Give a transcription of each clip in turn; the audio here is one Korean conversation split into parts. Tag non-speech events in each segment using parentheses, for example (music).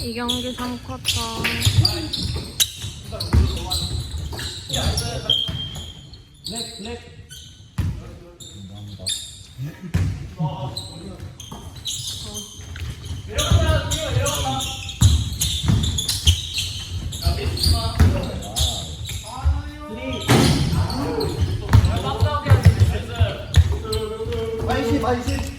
이 경기 3쿼터. 아이십 아이십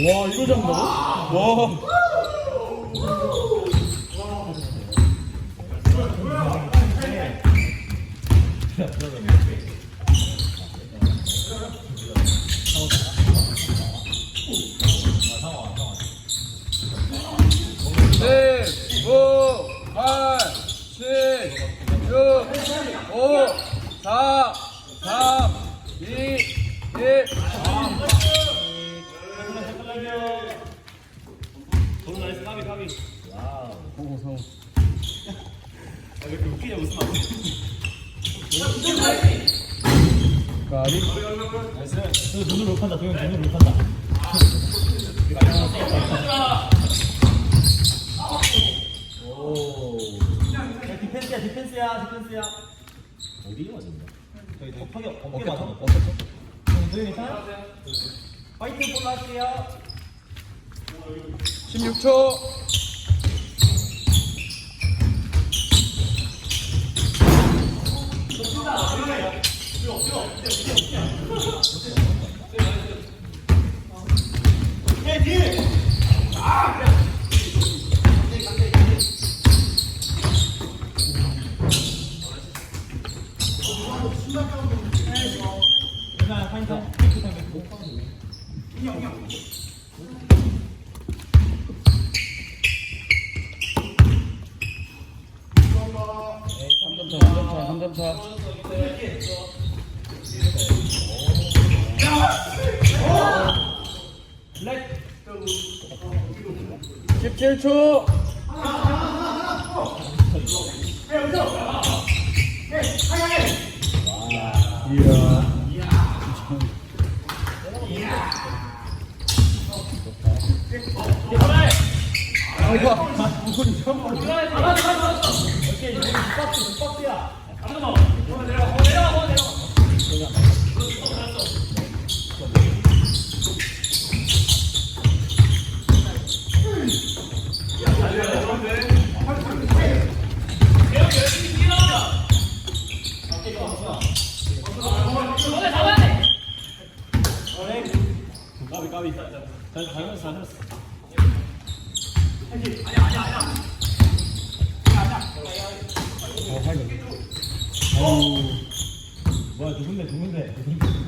와 이거 잡는다고? 와 십, 사, 성우 성우 까비 눈을 못 판다. 동현 눈을 못 판다. 오. 야, 디펜스야, 디펜스야, 디펜스야. 어디에 맞았냐? 어깨, 어깨 맞아. 어깨 도현이 타? 화이트 볼 할게요. 16초 누나 3점 차 17초 오케이, 여기 박스, 박스야. 까비 까비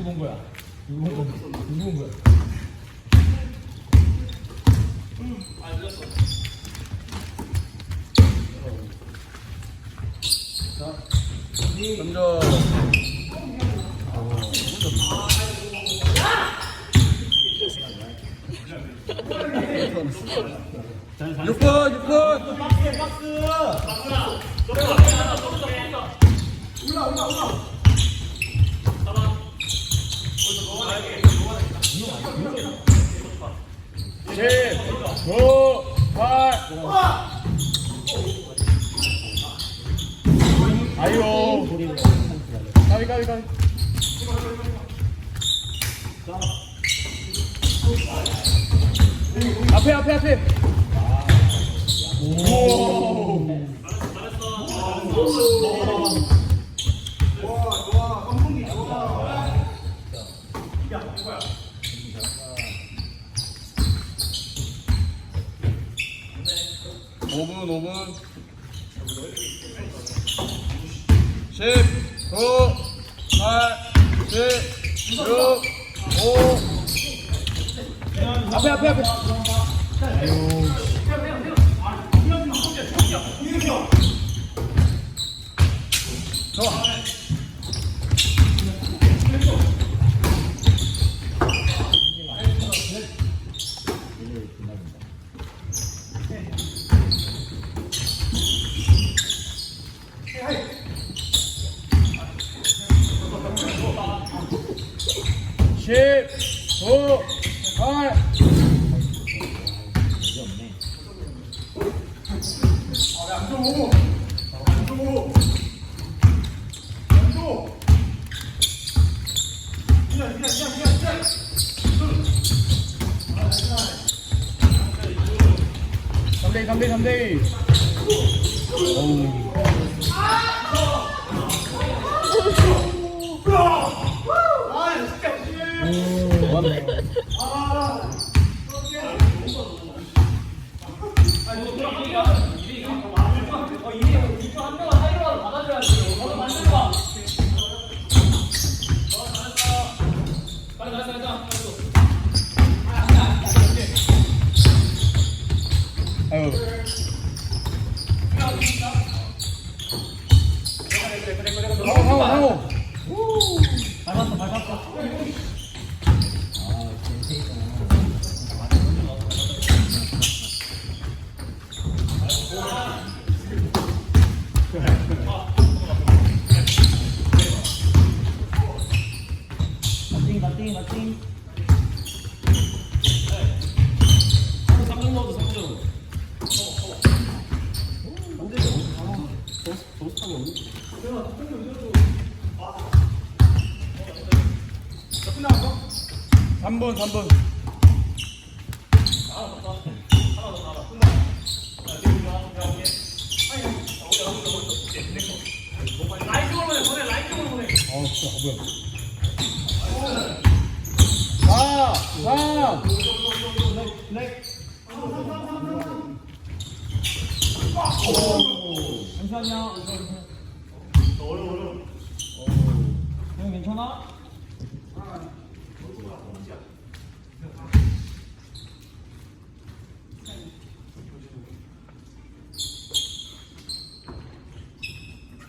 본 거야 던져. 잘 이거 이거 앞에 앞에 앞에. 오 오분 오분. 10 9 팔, 칠, 육, 오. 앞에 앞에 앞에. mandei. 3번, 3번. 아, 진짜, 뭐야. 4, 3. 감사합니다. 어려워 어려워 형 괜찮아?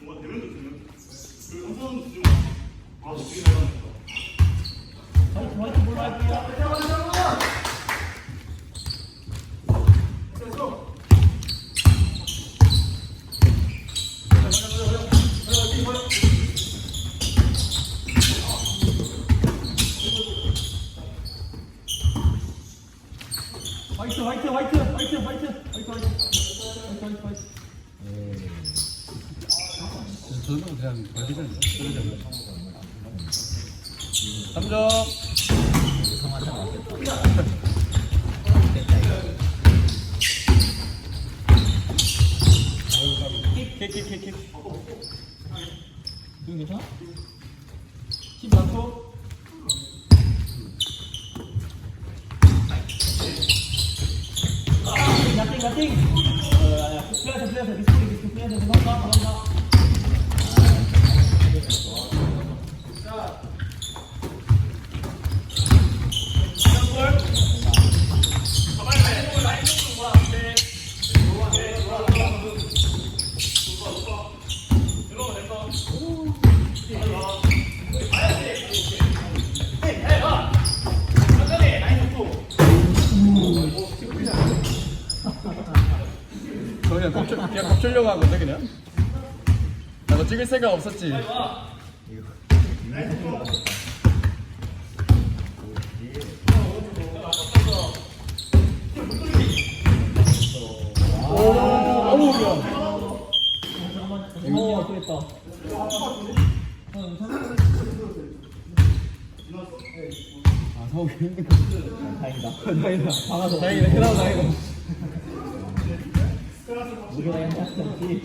뭔가 대면도 되는 한번 좀 아, 어떻게 나가니까 아니, 저한테 뭘말할요 감독은 그냥 버리는 감독 킥킥킥킥 지금 괜찮아? 킥 많고 Nothing, nothing. Uh, 플레이에서 플레이에서 리스크 리스크 플레이에서 도망가 도망가. 그냥 겁줄, 그냥 겁주려고 한 건데, 그냥? 찍을 생각 없었지. 아, 서욱이 힘든 거. 다행이다. (laughs) 다행이다. 다행이다. 헤라 다행이다. (laughs) 무게가 힘들었지.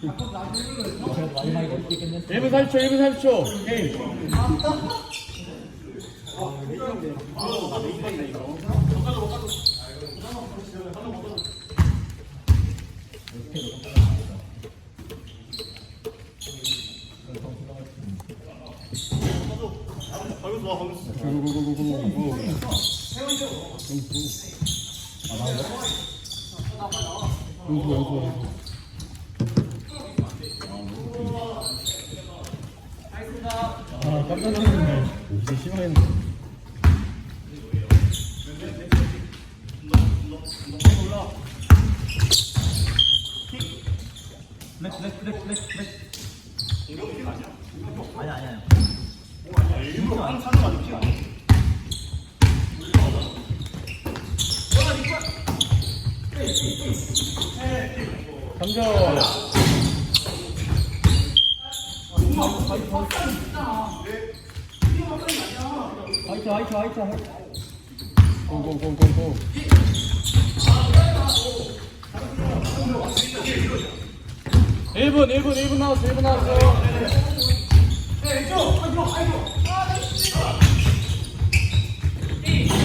그래도 마지막에 멋있게 끝냈어. 1분 30초, 1분 30초. 게임. 아, 깜짝 놀랐네. 이제 심하겠네. 블랙, 블랙, 블랙, 블랙, 블랙. 아니, 아니, 아 니. 삼점 화이트, 화이트, 화이트, 화이트. 공공공공공. 일분일분일분 나왔어, 1분 나왔어.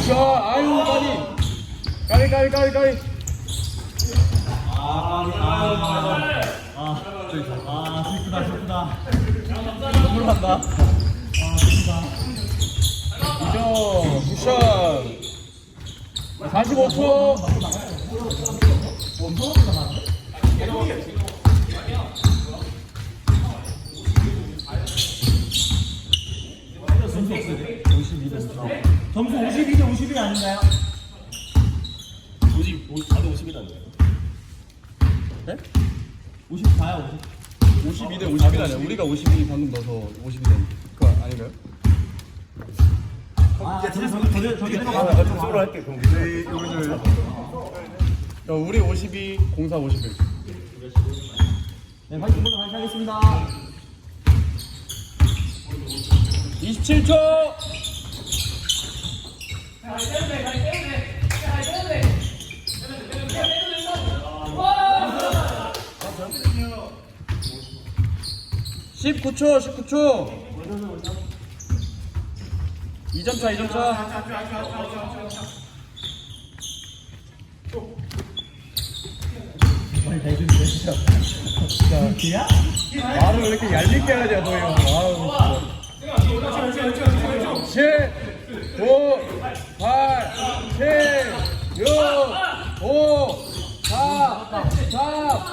자, 아유, 까비. 까비, 까비, 까비, 까비. 아, 아, 아, 아, 슬프다, 슬프다. 눈물 난다. 아, 슬프다. 2점, 굿샷. 45초. 점수 없으세요? 52대 50. 점수 52대 50이 아닌가요? 50, 50, 다들 50이던데. 네? 54야 50 52대 52가 아니야 우리가 52 방금 넣어서 52된 그거 아닌가요? 아, 아, 저기 저기 저기 저기 아, 나좀 쏘로 할게 그럼. 네, 네, 네, 우리 우리 저 우리 52 04 51 네, 파이팅 모두 같이 하겠습니다. 27초! 갈 때문에 갈 때문에 19초 19초. 2점차 2점차. 야 말을 왜 이렇게 얄밉게 하냐 너희 아우 7 9 8 7 6 5 4 3